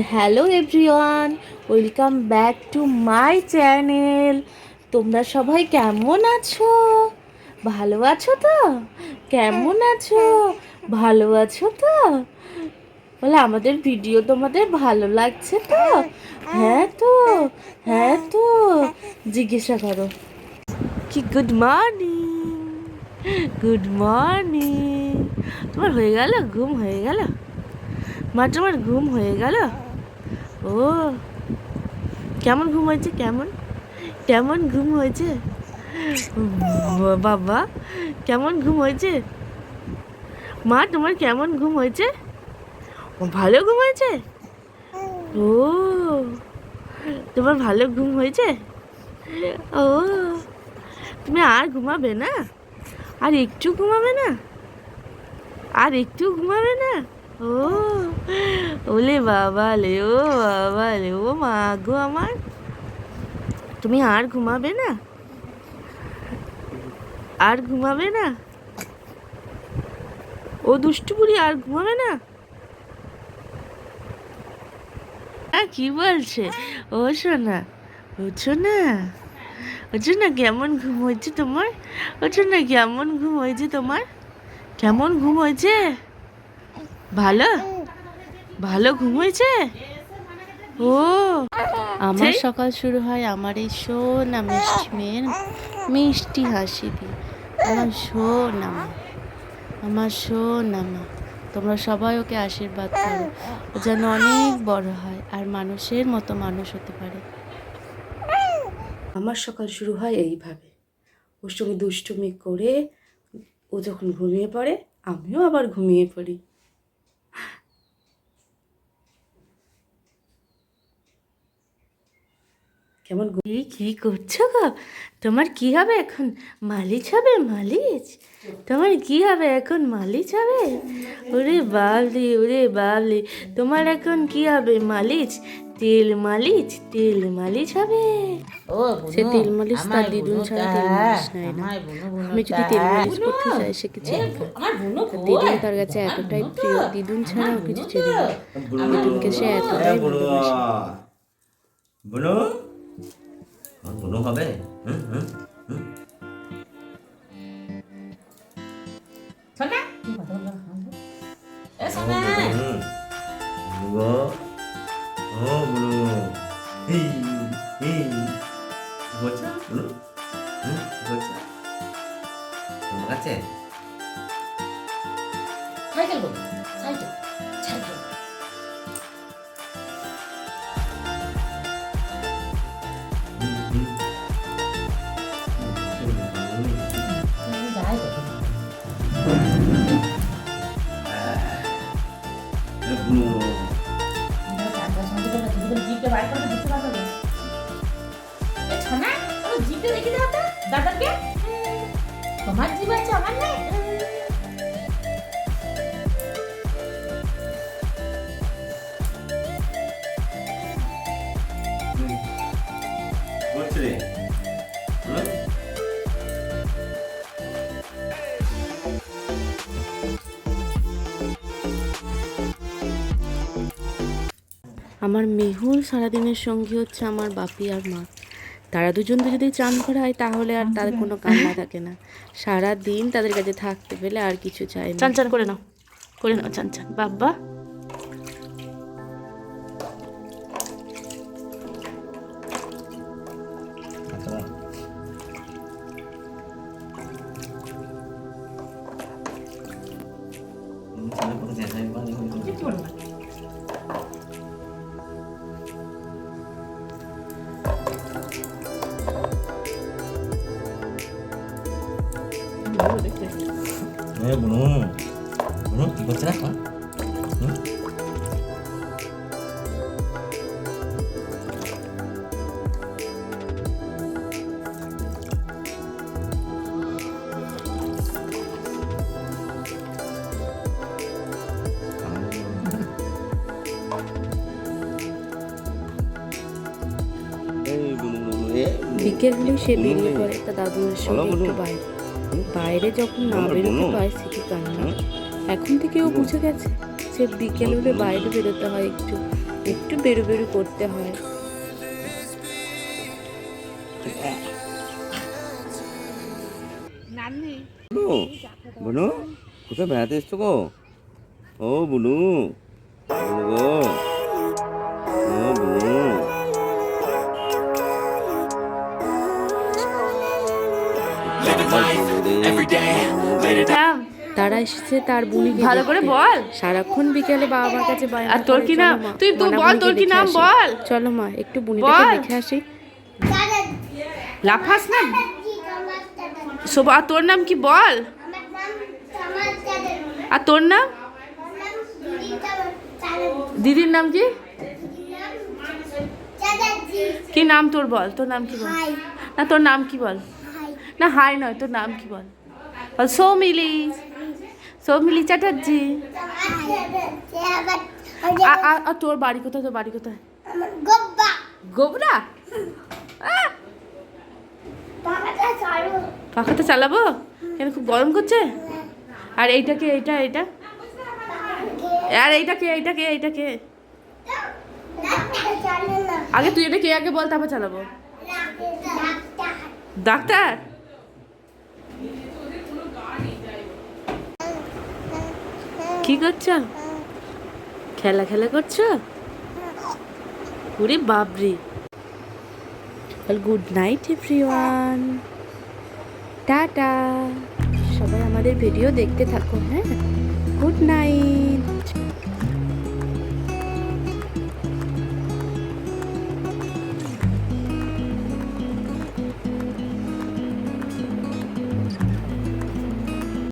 Hello everyone welcome back to my channel তোমরা সবাই কেমন আছো? ভালো আছো তো? কেমন আছো? ভালো আছো তো? বলে আমাদের ভিডিও তোমাদের ভালো লাগছে তো? হ্যাঁ তো? হ্যাঁ তো? জিজ্ঞাসা করো। কি গুড মর্নিং গুড মর্নিং তোমার হয়ে গেল? ঘুম হয়ে গেল? মা তোমার ঘুম হয়ে গেল? ও, কেমন ঘুম হয়েছে? কেমন? কেমন ঘুম হয়েছে? বাবা, কেমন ঘুম হয়েছে? মা, তোমার কেমন ঘুম হয়েছে? ভালো ঘুম হয়েছে? ও, তোমার ভালো ঘুম হয়েছে? ও, তুমি আর ঘুমাবে না? আর একটু ঘুমাবে না? আর একটু ঘুমাবে না? ও, ওলে বাবা লে, ও বাবা লে, ও মা গো আমার। তুমি আর ঘুমাবে না? আর ঘুমাবে না? ও দুষ্টু বুড়ি আর ঘুমাবে না? হ্যাঁ কি বলছে? ও শোনা ও শোনা ও শোনা কেমন ঘুম হয়েছে তোমার? ও না কেমন ঘুম হয়েছে তোমার? কেমন ঘুম হয়েছে? ভালো? ভালো ঘুম হয়েছে? ও। আমার সকাল শুরু হয় আমার এই সোনা মিষ্টি মেয়ের মিষ্টি হাসি দিয়ে। আমার সোনা মা আমার সোনা মা তোমরা সবাই ওকে আশীর্বাদ করো। ও যেন অনেক বড় হয় আর মানুষের মতো মানুষ হতে পারে। আমার সকাল শুরু হয় এইভাবে। ওর সঙ্গে দুষ্টুমি করে ও যখন ঘুমিয়ে পড়ে আমিও আবার ঘুমিয়ে পড়ি। কেমন কি কি করছ গো? তোমার কি হবে এখন? মালিচ হবে? মালিচ তোমার কি হবে এখন? মালিচ হবে? ওরে বাবলি ওরে বাবলি তোমার এখন কি হবে? মালিচ তেল মালিচ তেল মালিচ হবে? ও সে তেল মালিশ তার দিদুন ছাড়া তেল মালিশ নেয় না। আমি যদি তেল মালিশ করতে চাই সে কিছু দিদুন তার কাছে এতটাই প্রিয় দিদুন ছাড়াও কিছু চেনে না। দিদুনকে সে এতটাই ভালোবাসে। বুনু আমার বুনু হবে হুম হুম হুম সোনা এ সোনা হুম বুনু গো ও বুনু এই এই কি করছ বুনু হুম কি করছ তোমার কাছে সাইকেল বল সাইকেল সাইকেল দাদাকে? তোমার আছে আমার নেই? আমার মেহুল সারাদিনের সঙ্গী হচ্ছে আমার বাপি আর মা। তারা দুজন তো যদি চান করা হয় তাহলে আর তাদের কোনো কান্না থাকে না। সারা দিন তাদের কাছে থাকতে পেলে আর কিছু চাই না। চান চান করে নাও। করে নাও চান চান। বাবা এ বুনু বুনু কি করছে না বিকেল হলেই সে বেরিয়ে পড়ে তার দাদুর সঙ্গে একটু বাইরে বাইরে যখন না বেরোতে পায় সে কি কান্না এখন থেকে ও বুঝে গেছে সে বিকেল হলে বাইরে বেরোতে হয় একটু একটু বেরো বেরু করতে হয়। বুনু বুনু কোথায় বেড়াতে এসছো গো? ও বুনু বুনু গো। তারা এসেছে তার বুনি ভালো করে বল। সারাক্ষণ বিকেলে বাবা মার কাছে আর তোর কি নাম? তুই তো বল, তোর কি নাম বল। চলো মা একটু বুনিটাকে দেখে আসি। লাফাস না? আর তোর নাম কি বল? আর তোর নাম? দিদির নাম কি? কি নাম তোর বল? তোর নাম কি বল? না তোর নাম কি বল? না হাই নয় তোর নাম কি বল? সৌমিলি। সৌমিলি চ্যাটার্জি। আর তোর বাড়ি কোথায় তোর বাড়ি কোথায়? গোবরা! পাখাটা চালাবো? কেন খুব গরম করছে? আর এইটা কে এইটা এইটা? আর এইটা কে এইটা কে এইটা কে? আগে তুই এটা কে আগে বল তারপর চালাবো। ডাক্তার? কি করছ? খেলা খেলা করছ? ওরে বাবরি গুড নাইট এভরিওয়ান টাটা। সবাই আমাদের ভিডিও দেখতে থাকো হ্যাঁ? Good night